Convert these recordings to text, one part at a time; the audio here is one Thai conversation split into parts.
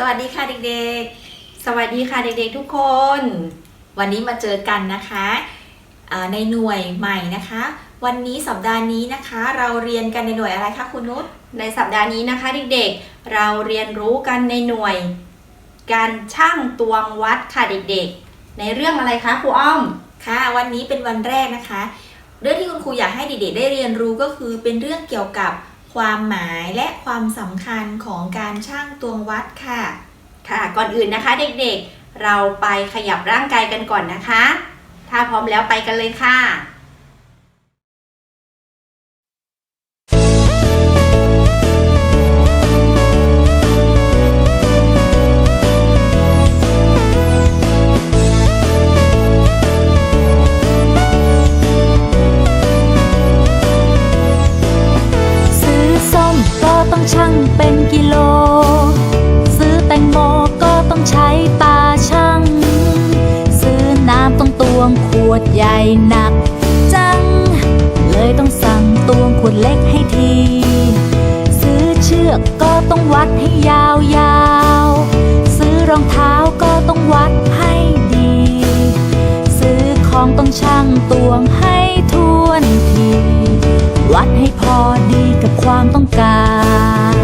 สวัสดีค่ะเด็กๆ สวัสดีค่ะเด็กๆทุกคน วันนี้มาเจอกันนะคะอ่าในหน่วยใหม่นะคะ วันนี้สัปดาห์นี้นะคะ เราเรียนกันในหน่วยอะไรคะคุณนุชในสัปดาห์นี้นะคะเด็กๆ เราเรียนรู้กันในหน่วย การช่างตวงวัดค่ะเด็กๆ ในเรื่องอะไรคะครูอ้อมค่ะ วันนี้เป็นวันแรกนะคะ เรื่องที่คุณครูอยากให้เด็กๆได้เรียนรู้ก็คือเป็นเรื่องเกี่ยวกับ ความหมายและความสำคัญของการช่างตวงวัดค่ะ ค่ะ ก่อนอื่นนะคะเด็กๆ เราไปขยับร่างกายกันก่อนนะคะ ถ้าพร้อมแล้วไปกันเลยค่ะ หญ่หนักจัง เลยต้องสั่งตวงขวดเล็กให้ที ซื้อเชือกก็ต้องวัดให้ยาว ๆ ซื้อรองเท้าก็ต้องวัดให้ดี ซื้อของต้องชั่งตวงให้ทวนที วัดให้พอดีกับความต้องการ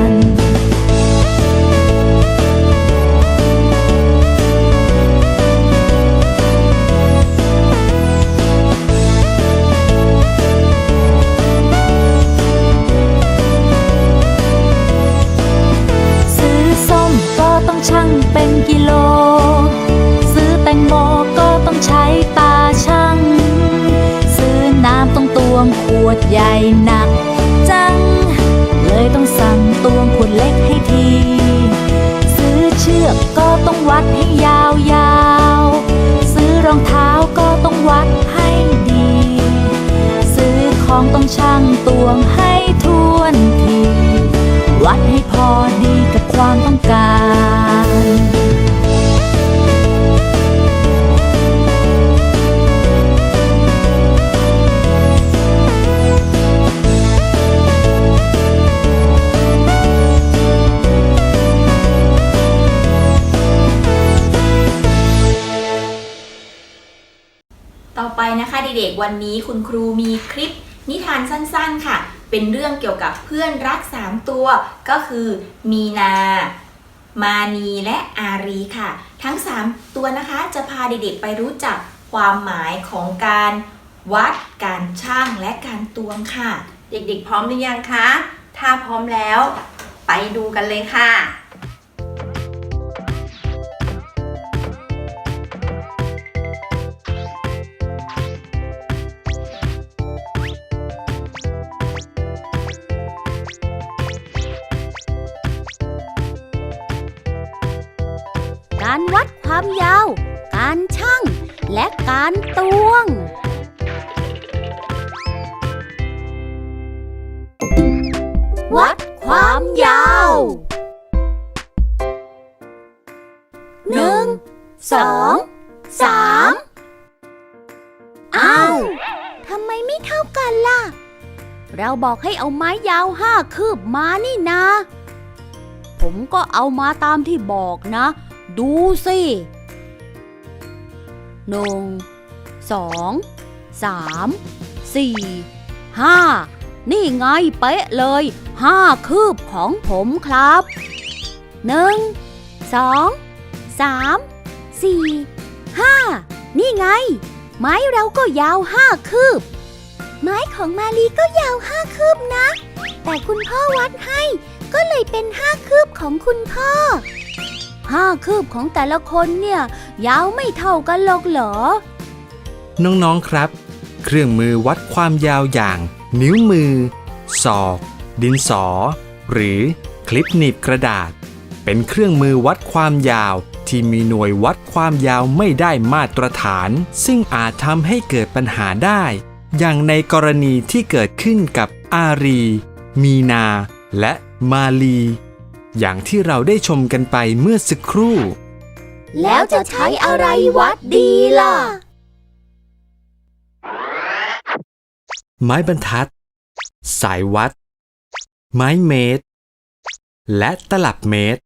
วันนี้คุณครูมีคลิปนิทานสั้นๆค่ะ เป็นเรื่องเกี่ยวกับเพื่อนรักสามตัว ก็คือ มีนา มานีและอารีค่ะ ทั้ง 3 ตัวนะคะจะพาเด็กๆไปรู้จักความหมายของการวัด การช่างและการตวงค่ะ เด็กๆ พร้อมหรือยังคะ ถ้าพร้อมแล้ว ไปดูกันเลยค่ะ ความยาว การชั่ง และการตวง วัดความยาวหนึ่งสองสามอ้าวทำไมไม่เท่ากันล่ะ เราบอกให้เอาไม้ยาวห้าคืบมานี่นาผมก็เอามาตามที่บอกนะ ดูสิหนึ่งสองสามสี่ห้านี่ไงเป๊ะเลยห้าคืบของผมครับหนึ่งสองสามสี่ห้านี่ไง ไม้เราก็ยาวห้าคืบ ไม้ของมาลีก็ยาวห้าคืบนะ แต่คุณพ่อวัดให้ ก็เลยเป็นห้าคืบของคุณพ่อ ห้าคืบของแต่ละคนเนี่ย ยาวไม่เท่ากันหรอกเหรอ น้องๆครับ เครื่องมือวัดความยาวอย่าง นิ้วมือ ศอก ดินสอ หรือคลิปหนีบกระดาษ เป็นเครื่องมือวัดความยาวที่มีหน่วยวัดความยาวไม่ได้มาตรฐาน ซึ่งอาจทำให้เกิดปัญหาได้ อย่างในกรณีที่เกิดขึ้นกับอารี มีนา และมาลี อย่างที่เราได้ชมกันไปเมื่อสักครู่ แล้วจะใช้อะไรวัดดีล่ะ ไม้บรรทัด สายวัด ไม้เมตร และตลับเมตร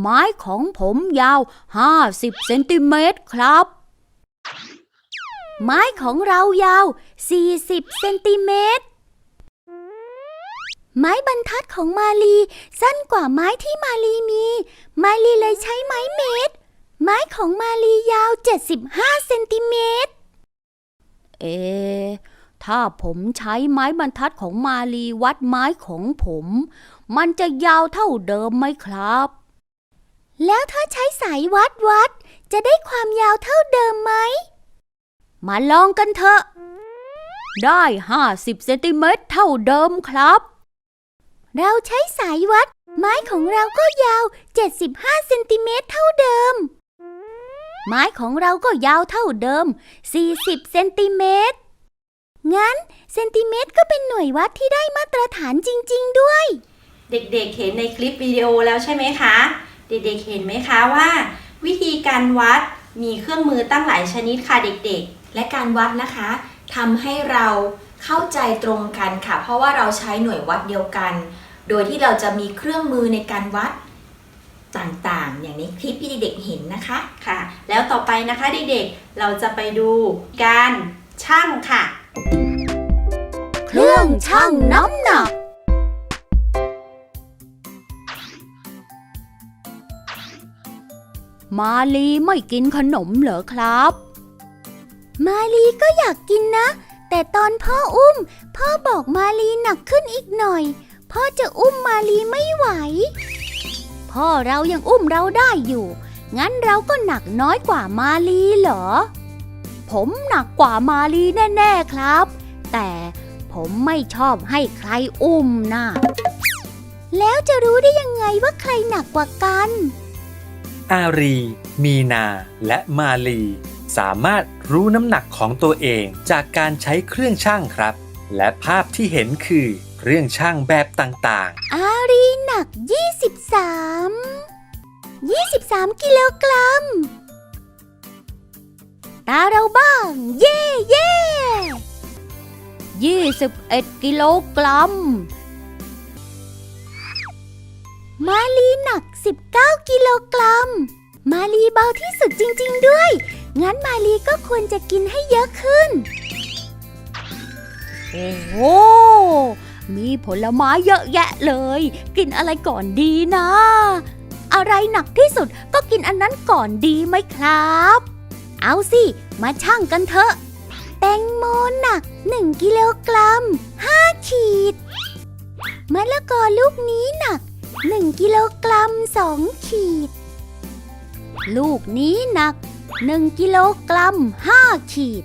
ไม้ของผมยาว 50 เซนติเมตรครับ ไม้ของเรายาว 40 เซนติเมตร ไม้บรรทัดของมาลีสั้นกว่าไม้ที่มาลีมี มาลีเลยใช้ไม้เมตร ไม้ของมาลียาว 75 เซนติเมตร เอ ถ้าผมใช้ไม้บรรทัดของมาลีวัดไม้ของผม มันจะยาวเท่าเดิมไหมครับ แล้วถ้าใช้สายวัดวัด จะได้ความยาวเท่าเดิมไหม มาลองกันเถอะ ได้ 50 เซนติเมตรเท่าเดิมครับ เราใช้สายวัด ไม้ของเราก็ยาว 75เซนติเมตรเท่าเดิม ไม้ของเราก็ยาวเท่าเดิม 40เซนติเมตร งั้นเซนติเมตรก็เป็นหน่วยวัดที่ได้มาตรฐานจริง ๆ ด้วย เด็กๆ เห็นในคลิปวิดีโอแล้วใช่ไหมคะ เด็กๆ เห็นไหมคะว่า วิธีการวัดมีเครื่องมือตั้งหลายชนิดค่ะเด็กๆ และการวัดนะคะทำให้เราเข้าใจตรงกันค่ะ เพราะว่าเราใช้หน่วยวัดเดียวกัน โดยที่เราจะมีเครื่องมือในการวัดต่างๆ อย่างในคลิปที่เด็กๆเห็นนะคะๆค่ะ แล้วต่อไปนะคะเด็กๆเราจะไปดูการชั่งค่ะ เครื่องชั่งน้ำหนัก มาลีไม่กินขนมเหรอครับ มาลีก็อยากกินนะ แต่ตอนพ่ออุ้ม พ่อบอกมาลีหนักขึ้นอีกหน่อย พ่อจะอุ้มมาลีไม่ไหว พ่อเรายังอุ้มเราได้อยู่ งั้นเราก็หนักน้อยกว่ามาลีเหรอ ผมหนักกว่ามาลีแน่ๆครับ แต่ผมไม่ชอบให้ใครอุ้มนะแล้วจะรู้ได้ยังไงว่าใครหนักกว่ากัน อารี มีนาและมาลี สามารถรู้น้ำหนักของตัวเองจากการใช้เครื่องชั่งครับ และภาพที่เห็นคือ เครื่องชั่งแบบต่างอารีหนัก 23 23 กิโลกรัม ตาเราบ้าง เย่เย่21 กิโลกรัม มาลีหนัก 19 กิโลกรัม มาลีเบาที่สุดจริง ๆ ด้วย งั้นมาลีก็ควรจะกินให้เยอะขึ้น โอ้โห มีผลไม้เยอะแยะเลย กินอะไรก่อนดีนะ อะไรหนักที่สุดก็กินอันนั้นก่อนดีไหมครับ เอาสิ มาชั่งกันเถอะ แตงโมหนัก1กิโลกรัม5ขีดมะละกอลูกนี้หนัก1กิโลกรัม2ขีด ลูกนี้หนัก1กิโลกรัม5ขีด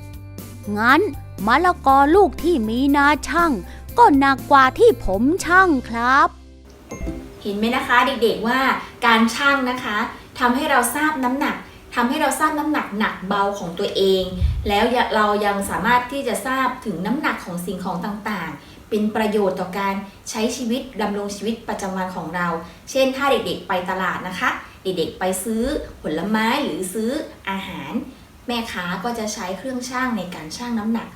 งั้นมะละกอลูกที่มีนาช่าง ก็หนักกว่าที่ผมช่างครับ เห็นไหมนะคะเด็กๆว่าการชั่งนะคะทำให้เราทราบน้ำหนักทำให้เราทราบน้ำหนักหนักเบาของตัวเอง แล้วเรายังสามารถที่จะทราบถึงน้ำหนักของสิ่งของต่างๆ เป็นประโยชน์ต่อการใช้ชีวิตดำรงชีวิตประจำวันของเรา เช่น ถ้าเด็กๆ ไปตลาดนะคะ เด็กๆ ไปซื้อผลไม้หรือซื้ออาหาร แม่ค้าก็จะใช้เครื่องชั่งในการชั่งน้ำหนัก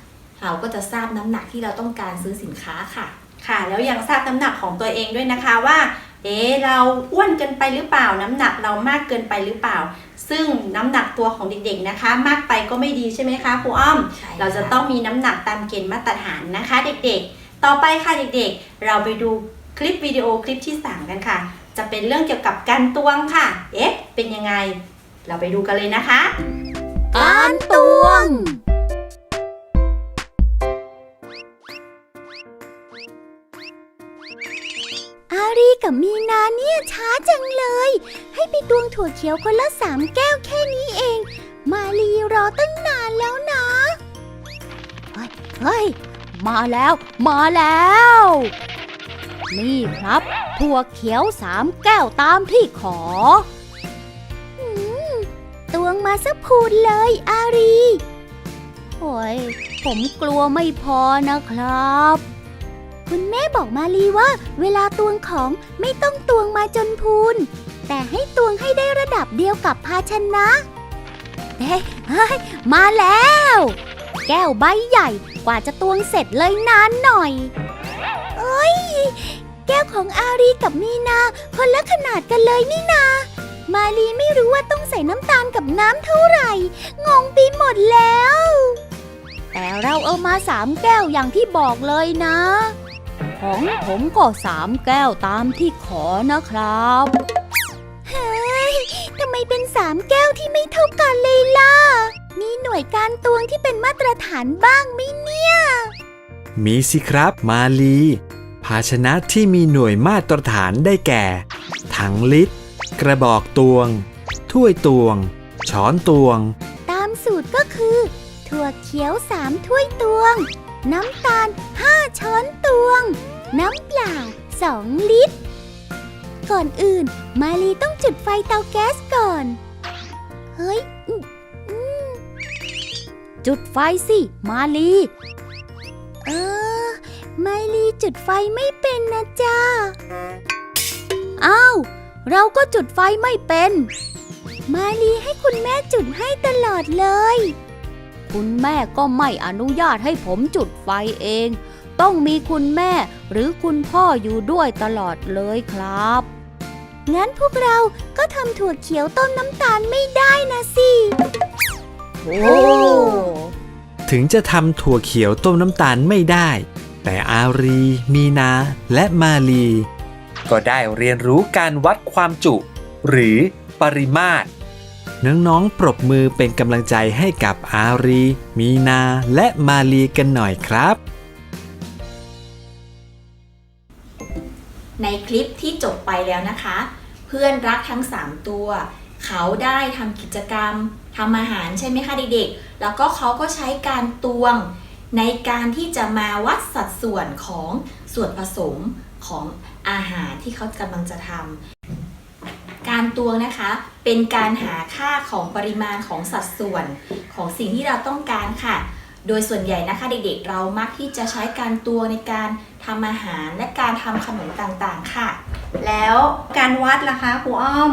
เราก็จะทราบน้ำหนักที่เราต้องการซื้อสินค้าค่ะ ค่ะ แล้วยังทราบน้ำหนักของตัวเองด้วยนะคะว่า เอ๊ะเราอ้วนเกินไปหรือเปล่า น้ำหนักเรามากเกินไปหรือเปล่า ซึ่งน้ำหนักตัวของเด็กๆนะคะ มากไปก็ไม่ดีใช่ไหมคะครูอ้อมใช่เราจะค่ะต้องมีน้ำหนักตามเกณฑ์มาตรฐานนะคะ เด็กๆ ต่อไปค่ะเด็กๆ เราไปดูคลิปวิดีโอคลิปที่3กันค่ะ จะเป็นเรื่องเกี่ยวกับการตวงค่ะ เอ๊ะ เป็นยังไง เราไปดูกันเลยนะคะ การตวง กับมีนาเนี่ยช้าจังเลย ให้ไปตวงถั่วเขียวคนละสามแก้วแค่นี้เอง มาลีรอตั้งนานแล้วนะเฮ้ยเฮ้ยมาแล้ว มาแล้ว นี่ครับ ถั่วเขียวสามแก้วตามที่ขอตวงมาสักพูนเลยอารี โอ้ย ผมกลัวไม่พอนะครับ คุณแม่บอกมาลีว่า เวลาตวงของไม่ต้องตวงมาจนพูน แต่ให้ตวงให้ได้ระดับเดียวกับภาชนะเฮ้ยมาแล้ว แก้วใบใหญ่กว่าจะตวงเสร็จเลยนานหน่อย เอ้ย แก้วของอารีกับมีนา คนละขนาดกันเลยนี่นา มาลีไม่รู้ว่าต้องใส่น้ำตาลกับน้ำเท่าไหร่ งงไปหมดแล้ว แต่เราเอามาสามแก้วอย่างที่บอกเลยนะ ของผมก็สามแก้วตามที่ขอนะครับเฮ้ยทำไมเป็นสามแก้วที่ไม่เท่ากันเลยล่ะ มีหน่วยการตวงที่เป็นมาตรฐานบ้างไหมเนี่ย มีสิครับมาลี ภาชนะที่มีหน่วยมาตรฐานได้แก่ ถังลิตร กระบอกตวง ถ้วยตวง ช้อนตวง ตามสูตรก็คือ ถั่วเขียวสามถ้วยตวง น้ำตาล5ช้อนตวง น้ำเปล่า 2 ลิตร ก่อนอื่น มาลีต้องจุดไฟเตาแก๊สก่อน เฮ้ย จุดไฟสิ มาลี เออ มาลีจุดไฟไม่เป็นนะจ๊ะอ้าว เราก็จุดไฟไม่เป็น มาลีให้คุณแม่จุดให้ตลอดเลย คุณแม่ก็ไม่อนุญาตให้ผมจุดไฟเอง ต้องมีคุณแม่หรือคุณพ่ออยู่ด้วยตลอดเลยครับ งั้นพวกเราก็ทำถั่วเขียวต้มน้ำตาลไม่ได้นะสิ โอ้ถึงจะทำถั่วเขียวต้มน้ำตาลไม่ได้ แต่อารี มีนา และมาลี ก็ได้เรียนรู้การวัดความจุ หรือปริมาตรน้องๆปรบมือเป็นกำลังใจให้กับอารี มีนา และมาลีกันหน่อยครับ ในคลิปที่จบไปแล้วนะคะ เพื่อนรักทั้ง 3 ตัว เขาได้ทำกิจกรรมทำอาหารใช่ไหมคะเด็กๆ แล้วก็เขาก็ใช้การตวงในการที่จะมาวัดสัดส่วนของส่วนผสมของอาหารที่เขากำลังจะทำการตวงนะคะ เป็นการหาค่าของปริมาณของสัดส่วนของสิ่งที่เราต้องการค่ะ โดยส่วนใหญ่นะคะเด็กๆ เรามักที่จะใช้การตวงในการทำอาหารและการทำขนมต่างๆค่ะ แล้วการวัดล่ะคะครูอ้อม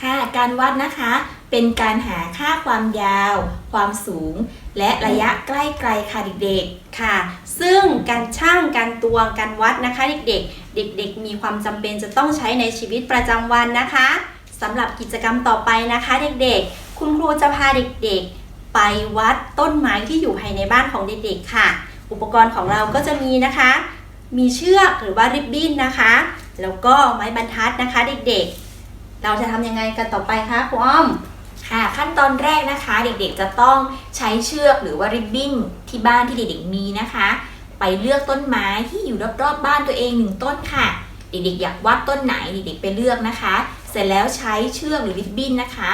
ค่ะ การวัดนะคะ เป็นการหาค่าความยาว ความสูง และระยะใกล้ไกลค่ะเด็กค่ะ ซึ่งการช่างการตวงการวัดนะคะ เด็กๆ เด็ก ๆ มีความจำเป็นจะต้องใช้ในชีวิตประจำวันนะคะสำหรับกิจกรรมต่อไปนะคะ เด็กๆ คุณครูจะพาเด็ก ๆ ไปวัดต้นไม้ที่อยู่ภายในบ้านของเด็กๆค่ะ อุปกรณ์ของเราก็จะมีนะคะ มีเชือกหรือว่าริบบิ้นนะคะ แล้วก็ไม้บรรทัดนะคะเด็กๆ เราจะทำยังไงกันต่อไปคะครูอ้อมค่ะขั้นตอนแรกนะคะเด็กๆจะต้องใช้เชือกหรือว่าริบบิ้นที่บ้านที่เด็กๆมีนะคะ ไปเลือกต้นไม้ที่อยู่รอบๆบ้านตัวเองหนึ่งต้นค่ะ เด็กๆอยากวัดต้นไหนเด็กๆไปเลือกนะคะ เสร็จแล้วใช้เชือกหรือริบบิ้นนะคะ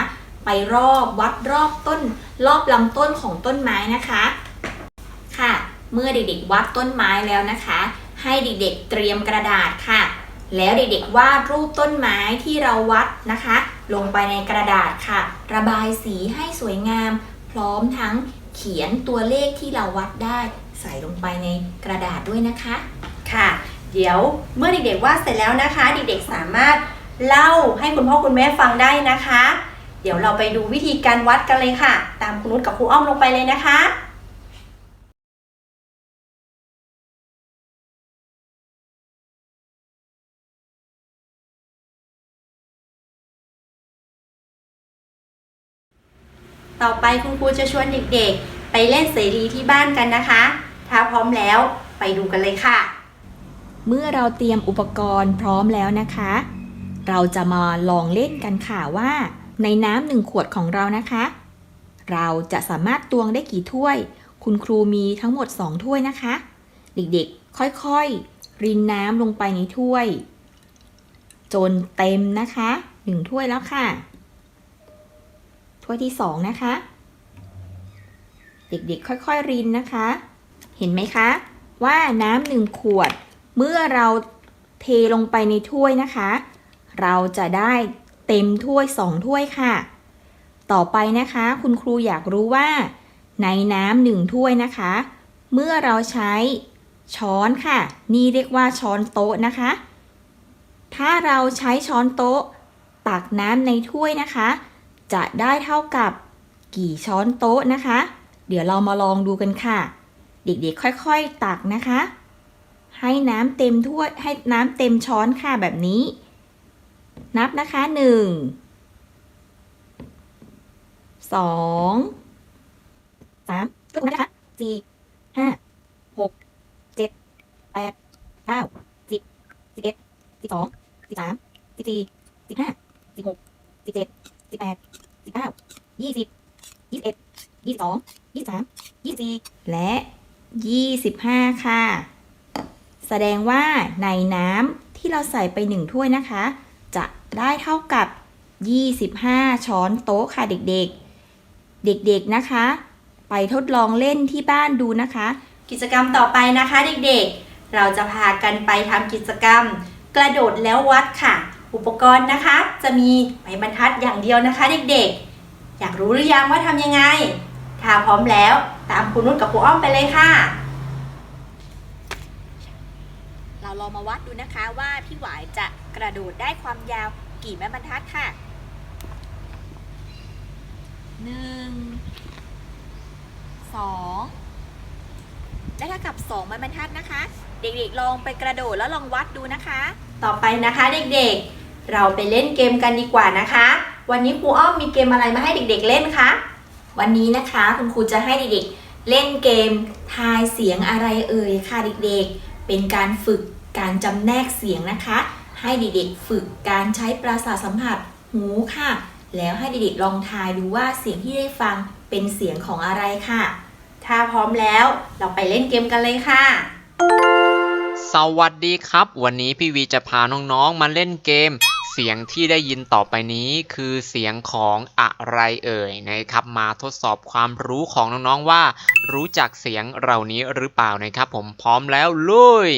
ไปรอบวัดรอบต้น รอบลำต้นของต้นไม้นะคะค่ะ เมื่อเด็กๆวัดต้นไม้แล้วนะคะ ให้เด็กๆเตรียมกระดาษค่ะ แล้วเด็กๆวาดรูปต้นไม้ที่เราวัดนะคะ ลงไปในกระดาษค่ะ ระบายสีให้สวยงาม พร้อมทั้งเขียนตัวเลขที่เราวัดได้ ใส่ลงไปในกระดาษด้วยนะคะค่ะ เดี๋ยวเมื่อเด็กๆวาดเสร็จแล้วนะคะ เด็กๆสามารถเล่าให้คุณพ่อคุณแม่ฟังได้นะคะ ดี๋ยวเราไปดูวิธีการวัดกันเลยค่ะ ตามคุณนุชกับครูอ้อมลงไปเลยนะคะต่อไปคุณครูจะชวนเด็กๆ ไปเล่นเสรีที่บ้านกันนะคะ ถ้าพร้อมแล้วไปดูกันเลยค่ะ เมื่อเราเตรียมอุปกรณ์พร้อมแล้วนะคะ เราจะมาลองเล่นกันค่ะว่า ในน้ำหนึ่งขวดของเรานะคะ เราจะสามารถตวงได้กี่ถ้วย คุณครูมีทั้งหมด 2 ถ้วยนะคะ เด็กๆ ค่อยๆ รินน้ำลงไปในถ้วย จนเต็มนะคะ1ถ้วยแล้วค่ะ ถ้วยที่2นะคะ เด็กๆ ค่อยๆ รินนะคะ เห็นไหมคะ ว่าน้ำหนึ่งขวด เมื่อเราเทลงไปในถ้วยนะคะ เราจะได้ เต็มถ้วยสองถ้วยค่ะ ต่อไปนะคะ คุณครูอยากรู้ว่า ในน้ำหนึ่งถ้วยนะคะ เมื่อเราใช้ช้อนค่ะ นี่เรียกว่าช้อนโต๊ะนะคะ ถ้าเราใช้ช้อนโต๊ะ ตักน้ำในถ้วยนะคะ จะได้เท่ากับกี่ช้อนโต๊ะนะคะ เดี๋ยวเรามาลองดูกันค่ะ เด็กๆค่อยๆ ตักนะคะ ให้น้ำเต็มถ้วยให้น้ำเต็มช้อนค่ะแบบนี้ นับนะคะ1สองสามยกมือนะคะสี่ห้าหกเจ็ดแปดเก้าสิบสิบเอ็ดสิบสองสิบสามสิบสี่สิบห้าสิบหกสิบเจ็ดสิบแปดสิบเก้ายี่สิบยี่สิบเอ็ดยี่สิบสองยี่สิบสามยี่สิบสี่และยี่สิบห้าค่ะ แสดงว่าในน้ำที่เราใส่ไปหนึ่งถ้วยนะคะ ได้เท่ากับ 25 ช้อนโต๊ะค่ะเด็กๆ เด็กๆนะคะ ไปทดลองเล่นที่บ้านดูนะคะ กิจกรรมต่อไปนะคะเด็กๆ เราจะพากันไปทำกิจกรรม กระโดดแล้ววัดค่ะ อุปกรณ์นะคะ จะมีไม้บรรทัดอย่างเดียวนะคะ เด็กๆ อยากรู้หรือยังว่าทำยังไง ถ้าพร้อมแล้วตามคุณนุ่นกับครูอ้อมไปเลยค่ะเราลองมาวัดดูนะคะว่าพี่หวายจะ กระโดดได้ความยาวกี่แม่บรรทัดค่ะหนึ่งสองได้เท่ากับสองแม่บรรทัดนะคะ เด็กๆลองไปกระโดดแล้วลองวัดดูนะคะ ต่อไปนะคะเด็กๆ เราไปเล่นเกมกันดีกว่านะคะ วันนี้ครูอ้อมมีเกมอะไรมาให้เด็กๆเล่นคะ วันนี้นะคะคุณครูจะให้เด็กๆ เล่นเกมทายเสียงอะไรเอ่ยค่ะเด็กๆ เป็นการฝึกการจำแนกเสียงนะคะ ให้เด็กๆฝึกการใช้ประสาทสัมผัสหูค่ะ แล้วให้เด็กๆลองทายดูว่าเสียงที่ได้ฟังเป็นเสียงของอะไรค่ะ ถ้าพร้อมแล้วเราไปเล่นเกมกันเลยค่ะ สวัสดีครับ วันนี้พี่วีจะพาน้องๆมาเล่นเกม เสียงที่ได้ยินต่อไปนี้คือเสียงของอะไรเอ่ยนะครับ มาทดสอบความรู้ของน้องๆว่า รู้จักเสียงเหล่านี้หรือเปล่านะครับ ผมพร้อมแล้วลุย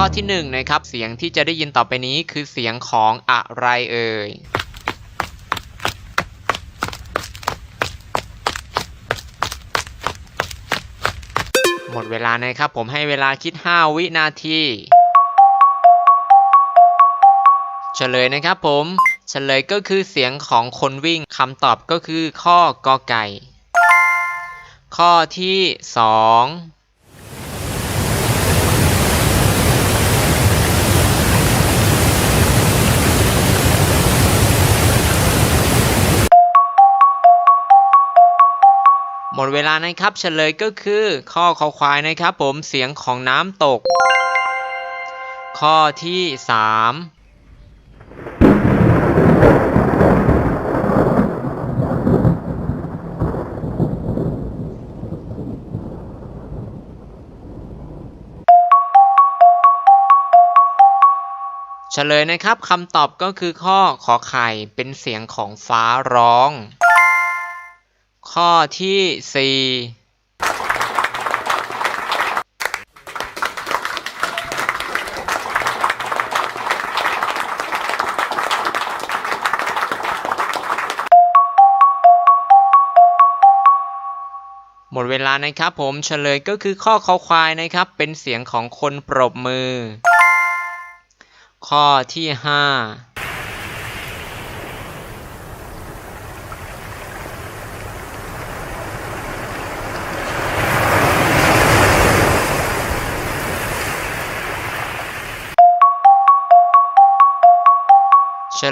ข้อที่หนึ่งนะครับ เสียงที่จะได้ยินต่อไปนี้คือเสียงของอะไรเอ่ย หมดเวลานะครับ ผมให้เวลาคิด 5 วินาทีเฉลยนะครับผมเฉลยก็คือเสียงของคนวิ่งคำตอบก็คือข้อกอไก่ ข้อที่ 2 หมดเวลานะครับเฉลยก็คือ ข้อคอควายนะครับผมเสียงของน้ำตก ข้อที่ 3เฉลยนะครับคำตอบก็คือข้อขอไข่เป็นเสียงของฟ้าร้อง ข้อที่4หมดเวลานะครับผมเฉลยก็คือข้อคอควายนะครับ เป็นเสียงของคนปรบมือ ข้อที่ห้า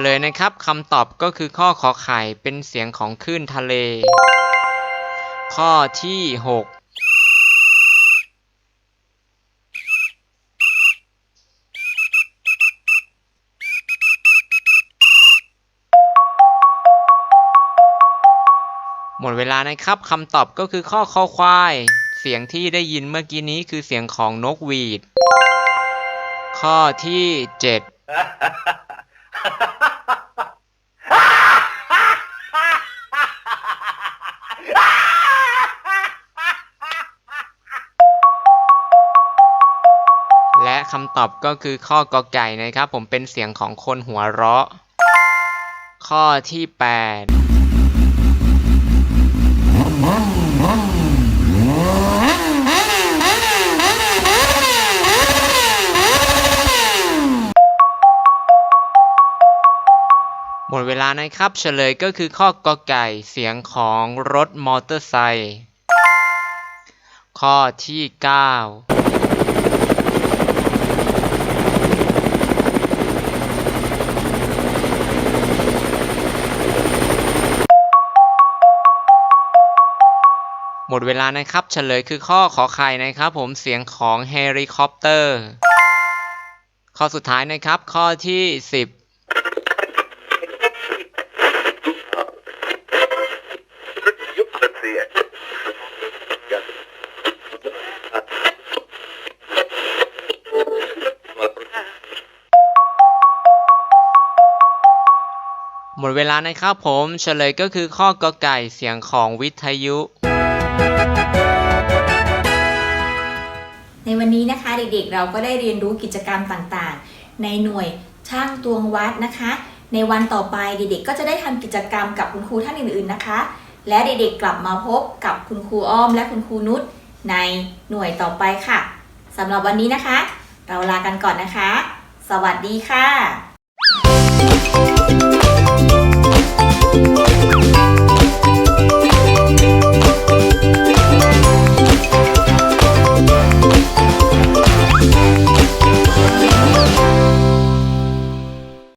เลยนะครับคำตอบก็คือข้อขอไข่เป็นเสียงของคลื่นทะเล ข้อที่ 6หมดเวลานะครับคำตอบก็คือข้อคอควาย เสียงที่ได้ยินเมื่อกี้นี้คือเสียงของนกหวีด ข้อที่ 7 คำตอบก็คือข้อกอไก่นะครับ ผมเป็นเสียงของคนหัวเราะ ข้อที่ 8หมดเวลานะครับ เฉลยก็คือข้อกอไก่เสียงของรถมอเตอร์ไซค์ข้อที่ 9 ดเวลานะครับ เฉลยคือข้อขอไข่นะครับ ผมเสียงของเฮลิคอปเตอร์ ข้อสุดท้ายนะครับ ข้อที่ 10หมดเวลานะครับผมเฉลยก็คือข้อกอไก่เสียงของวิทยุ ในวันนี้นะคะเด็กๆเราก็ได้เรียนรู้กิจกรรมต่างๆ ในหน่วยช่างตวงวัดนะคะ ในวันต่อไปเด็กๆก็จะได้ทำกิจกรรมกับคุณครูท่านอื่นๆนะคะ และเด็กๆกลับมาพบกับคุณครูอ้อมและคุณครูนุชในหน่วยต่อไปค่ะสำหรับวันนี้นะคะ เราลากันก่อนนะคะ สวัสดีค่ะ